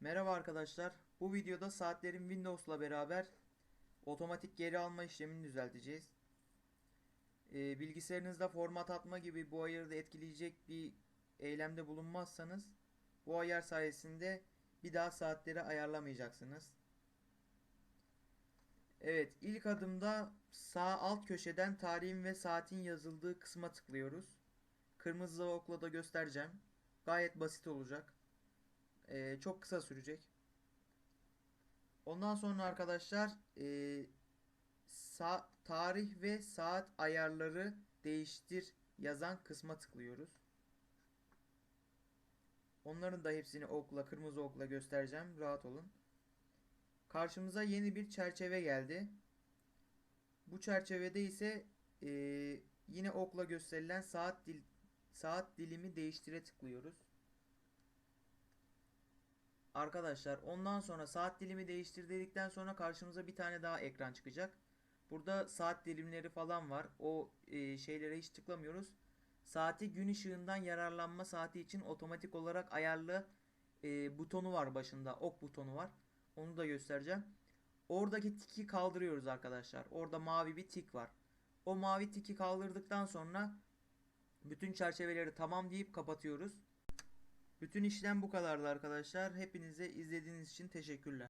Merhaba arkadaşlar. Bu videoda saatlerin Windows'la beraber otomatik geri alma işlemini düzelteceğiz. Ee, bilgisayarınızda format atma gibi bu ayarı da etkileyecek bir eylemde bulunmazsanız bu ayar sayesinde bir daha saatleri ayarlamayacaksınız. Evet, ilk adımda sağ alt köşeden tarihin ve saatin yazıldığı kısma tıklıyoruz. Kırmızı okla da göstereceğim. Gayet basit olacak. Ee, çok kısa sürecek. Ondan sonra arkadaşlar ee, sa- tarih ve saat ayarları değiştir yazan kısma tıklıyoruz. Onların da hepsini okla, kırmızı okla göstereceğim. Rahat olun. Karşımıza yeni bir çerçeve geldi. Bu çerçevede ise ee, yine okla gösterilen saat dil saat dilimi değiştire tıklıyoruz. Arkadaşlar ondan sonra saat dilimi değiştir dedikten sonra karşımıza bir tane daha ekran çıkacak. Burada saat dilimleri falan var. O e, şeylere hiç tıklamıyoruz. Saati gün ışığından yararlanma saati için otomatik olarak ayarlı e, butonu var başında. Ok butonu var. Onu da göstereceğim. Oradaki tiki kaldırıyoruz arkadaşlar. Orada mavi bir tik var. O mavi tiki kaldırdıktan sonra bütün çerçeveleri tamam deyip kapatıyoruz. Bütün işlem bu kadardı arkadaşlar. Hepinize izlediğiniz için teşekkürler.